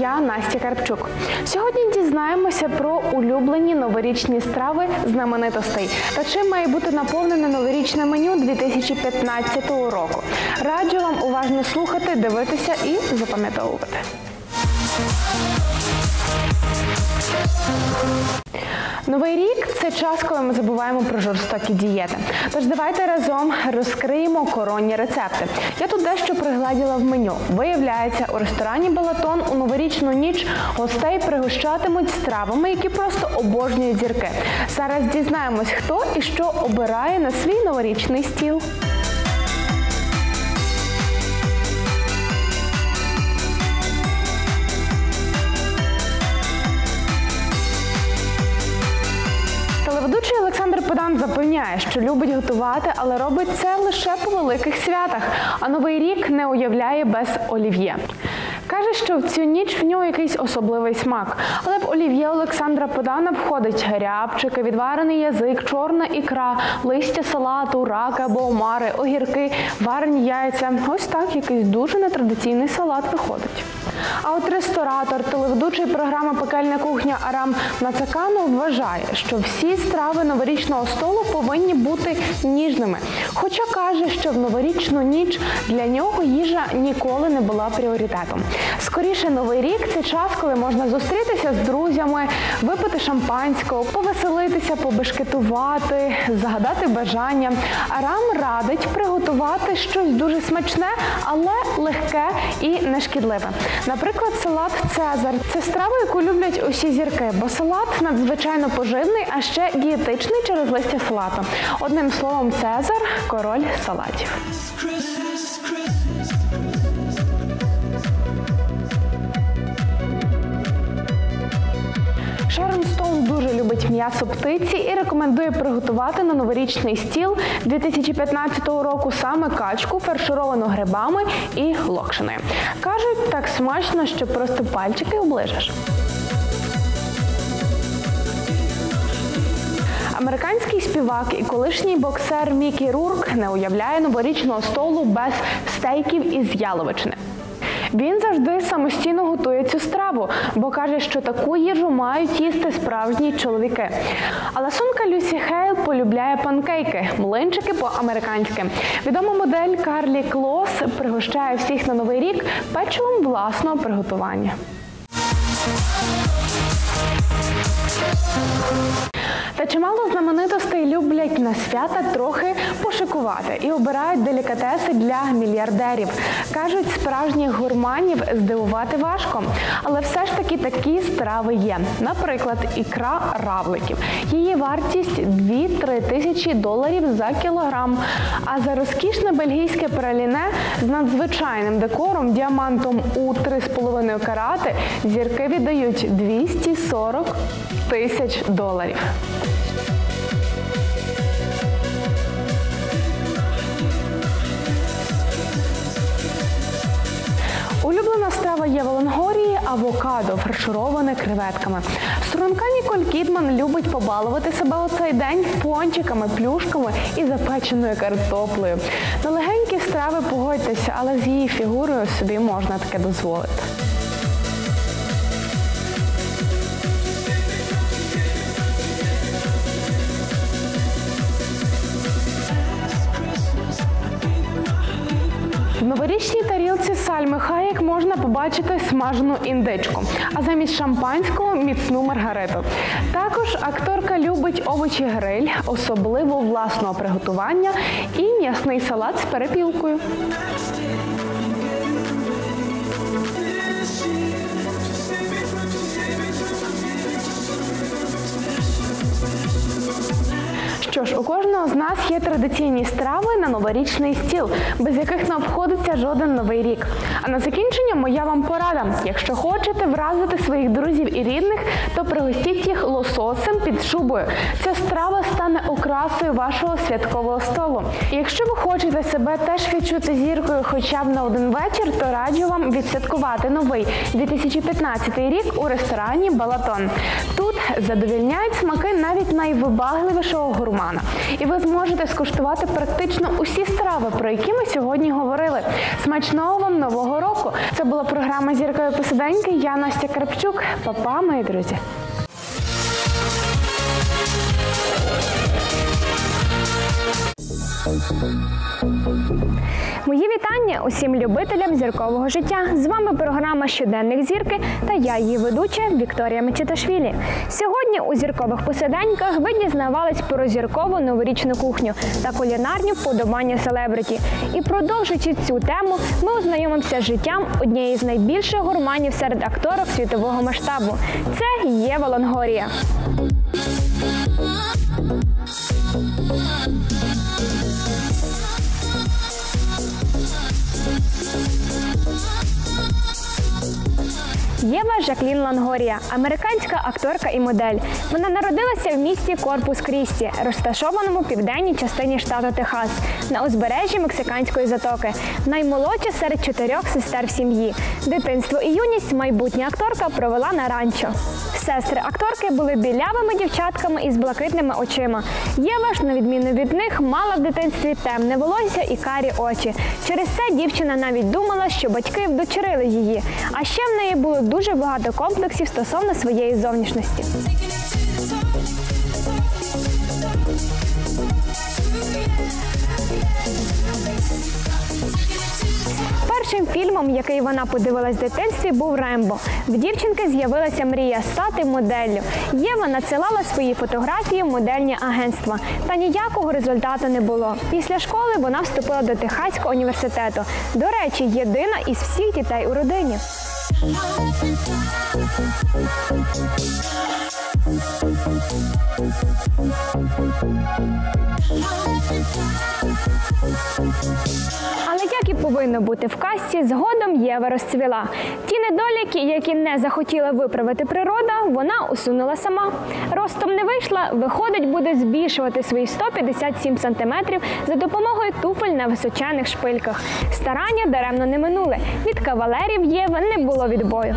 я Настя Карпчук. Сьогодні дізнаємося про улюблені новорічні страви знаменитостей та чим має бути наповнене новорічне меню 2015 року. Раджу вам уважно слухати, дивитися і запам'ятовувати. Новий рік це час, коли ми забуваємо про жорстокі дієти. Тож давайте разом розкриємо коронні рецепти. Я тут дещо пригладіла в меню. Виявляється, у ресторані Балатон у новорічну ніч гостей пригощатимуть стравами, які просто обожнюють зірки. Зараз дізнаємось, хто і що обирає на свій новорічний стіл. Запевняє, що любить готувати, але робить це лише по великих святах. А новий рік не уявляє без олів'є. Каже, що в цю ніч в нього якийсь особливий смак. Але в олів'є Олександра Подана входить рябчики, відварений язик, чорна ікра, листя салату, раки або омари, огірки, варені яйця. Ось так якийсь дуже нетрадиційний салат виходить. А от ресторатор, телеведучий програми Пекельна кухня Арам Нацаканов вважає, що всі страви новорічного столу повинні бути ніжними. Хоча каже, що в новорічну ніч для нього їжа ніколи не була пріоритетом. Скоріше, новий рік це час, коли можна зустрітися з друзями, випити шампанського, повеселитися, побешкетувати, загадати бажання. Арам радить приготувати щось дуже смачне, але легке і нешкідливе. Наприклад, салат Цезар це страва, яку люблять усі зірки, бо салат надзвичайно поживний, а ще дієтичний через листя салату. Одним словом, Цезар король салатів. Любить м'ясо птиці і рекомендує приготувати на новорічний стіл 2015 року саме качку, фаршировану грибами і локшиною. Кажуть, так смачно, що просто пальчики оближеш. Американський співак і колишній боксер Мікі Рурк не уявляє новорічного столу без стейків із яловичини. Він завжди самостійно готує цю страву, бо каже, що таку їжу мають їсти справжні чоловіки. Але сумка Люсі Хейл полюбляє панкейки, млинчики по-американськи. Відома модель Карлі Клос пригощає всіх на новий рік печивом власного приготування. Та чимало знаменитостей люблять на свята трохи пошикувати і обирають делікатеси для мільярдерів. Кажуть, справжніх гурманів здивувати важко. Але все ж таки такі страви є. Наприклад, ікра равликів. Її вартість 2-3 тисячі доларів за кілограм. А за розкішне бельгійське праліне з надзвичайним декором, діамантом у 3,5 карати зірки віддають 240 тисяч доларів. Улюблена страва є в Лонгорії – авокадо, фаршироване креветками. Струнка Ніколь Кідман любить побалувати себе у цей день пончиками, плюшками і запеченою картоплею. На легенькі страви погодьтеся, але з її фігурою собі можна таке дозволити. Хаєк побачити смажену індечку, а замість шампанського міцну маргарету. Також акторка любить овочі гриль, особливо власного приготування і м'ясний салат з перепілкою. Що ж, у кожного з нас є традиційні страви на новорічний стіл, без яких не обходиться жоден новий рік. А на закінчення моя вам порада. Якщо хочете вразити своїх друзів і рідних, то пригостіть їх лососем під шубою. Ця страва стане окрасою вашого святкового столу. І якщо ви хочете себе теж відчути зіркою хоча б на один вечір, то раджу вам відсвяткувати новий 2015 рік у ресторані Балатон. Тут задовільняють смаки навіть найвибагливішого гурмана. І ви зможете скуштувати практично усі страви, про які ми сьогодні говорили. Смачного вам нового року! Це була програма Зіркою посиденьки. Я Настя Карпчук. Папа, мої друзі. Мої вітання усім любителям зіркового життя. З вами програма Щоденник зірки та я її ведуча Вікторія Мечеташвілі. Сьогодні у зіркових посиденьках ви дізнавались про зіркову новорічну кухню та кулінарні вподобання селебриті. І продовжуючи цю тему, ми ознайомимося з життям однієї з найбільших гурманів серед акторок світового масштабу. Це Єва Лонгорія. Єва Жаклін Лангорія, американська акторка і модель. Вона народилася в місті Корпус Крісті, розташованому в південній частині штату Техас, на узбережжі Мексиканської затоки. Наймолодша серед чотирьох сестер в сім'ї. Дитинство і юність майбутня акторка провела на ранчо. Сестри акторки були білявими дівчатками із блакитними очима. Єва ж, на відміну від них, мала в дитинстві темне волосся і карі очі. Через це дівчина навіть думала, що батьки вдочерили її. А ще в неї було дуже багато комплексів стосовно своєї зовнішності. Першим фільмом, який вона подивилась в дитинстві, був Рембо. В дівчинки з'явилася мрія стати моделлю. Єва надсилала свої фотографії в модельні агентства, та ніякого результату не було. Після школи вона вступила до Техаського університету. До речі, єдина із всіх дітей у родині. Але як і повинно бути в касті, згодом Єва розцвіла. Ті недоліки, які не захотіла виправити природа, вона усунула сама. Ростом не вийшла, виходить, буде збільшувати свої 157 сантиметрів за допомогою туфель на височених шпильках. Старання даремно не минули. Від кавалерів Єви не було відбою.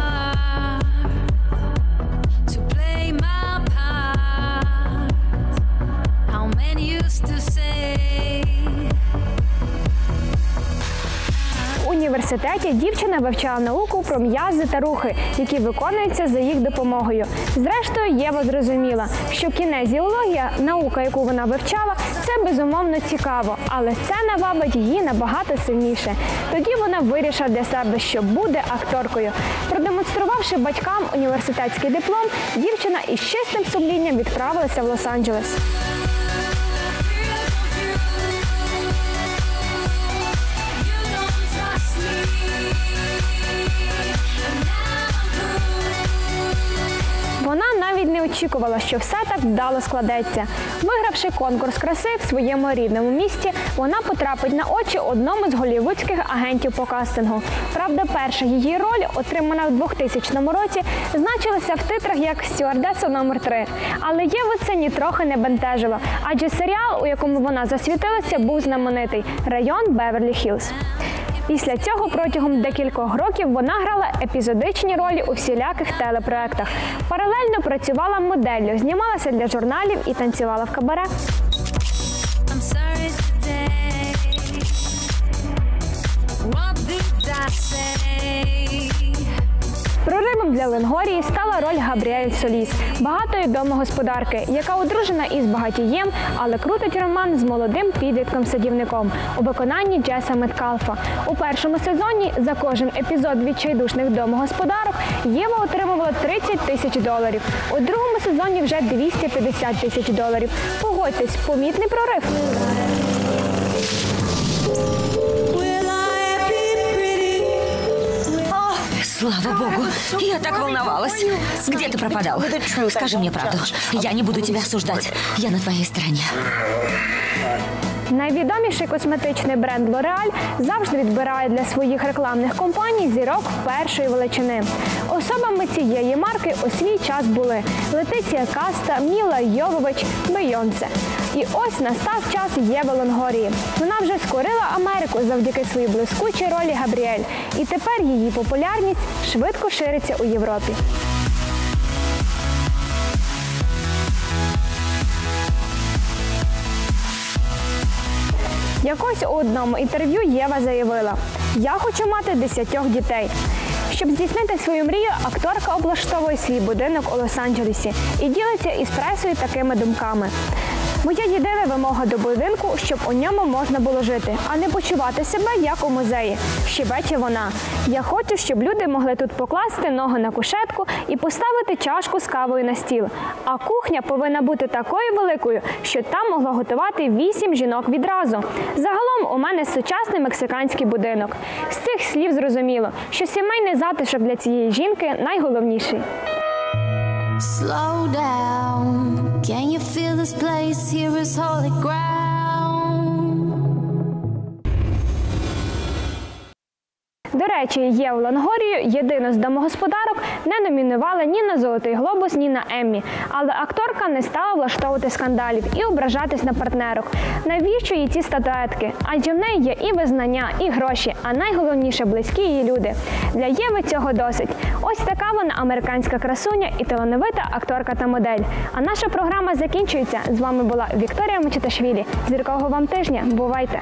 Університеті дівчина вивчала науку про м'язи та рухи, які виконуються за їх допомогою. Зрештою, Єва зрозуміла, що кінезіологія, наука, яку вона вивчала, це безумовно цікаво, але це навабить її набагато сильніше. Тоді вона вирішила для себе, що буде акторкою. Продемонструвавши батькам університетський диплом, дівчина із чистим сумлінням відправилася в Лос-Анджелес. Очікувала, що все так вдало складеться. Вигравши конкурс краси в своєму рідному місті, вона потрапить на очі одному з голівудських агентів по кастингу. Правда, перша її роль, отримана в 2000 році, значилася в титрах як стюардеса номер 3 Але Єву це нітрохи не бентежило, адже серіал, у якому вона засвітилася, був знаменитий район Беверлі Хілз. Після цього протягом декількох років вона грала епізодичні ролі у всіляких телепроектах. Паралельно працювала моделлю, знімалася для журналів і танцювала в кабаре. Для Ленгорії стала роль Габріель Соліс, багатої домогосподарки, яка одружена із багатієм, але крутить роман з молодим підлітком-садівником у виконанні Джеса Меткалфа. У першому сезоні за кожен епізод відчайдушних домогосподарок Єва отримувала 30 тисяч доларів. У другому сезоні вже 250 тисяч доларів. Погодьтесь, помітний прорив. Слава богу, я так волновалась. Где ты пропадал? Скажи мне правду. Я не буду тебя осуждать. Я на твоей стороне. Найвідоміший косметичний бренд L'Oreal завжди відбирає для своїх рекламних кампаній зірок першої величини. Особами цієї марки у свій час були Летиція Каста, Міла Йовович, Бейонсе. І ось настав час Єви Лонгорії. Вона вже скорила Америку завдяки своїй блискучій ролі Габріель. І тепер її популярність швидко шириться у Європі. Якось у одному інтерв'ю Єва заявила: Я хочу мати десятьох дітей. Щоб здійснити свою мрію, акторка облаштовує свій будинок у Лос-Анджелесі і ділиться із пресою такими думками. Моя єдина вимога до будинку, щоб у ньому можна було жити, а не почувати себе як у музеї. Щебече вона. Я хочу, щоб люди могли тут покласти ногу на кушетку і поставити чашку з кавою на стіл. А кухня повинна бути такою великою, що там могло готувати вісім жінок відразу. Загалом у мене сучасний мексиканський будинок. З цих слів зрозуміло, що сімейний затишок для цієї жінки найголовніший. Slow down. Can you feel this place here is holy ground? До речі, Єву Лонгорію, єдину з домогосподарок, не номінували ні на Золотий глобус, ні на Еммі. Але акторка не стала влаштовувати скандалів і ображатись на партнерок. Навіщо їй ці статуетки? Адже в неї є і визнання, і гроші, а найголовніше близькі її люди. Для Єви цього досить. Ось така вона американська красуня і талановита акторка та модель. А наша програма закінчується. З вами була Вікторія Мочеташвілі. Зіркового вам тижня. Бувайте!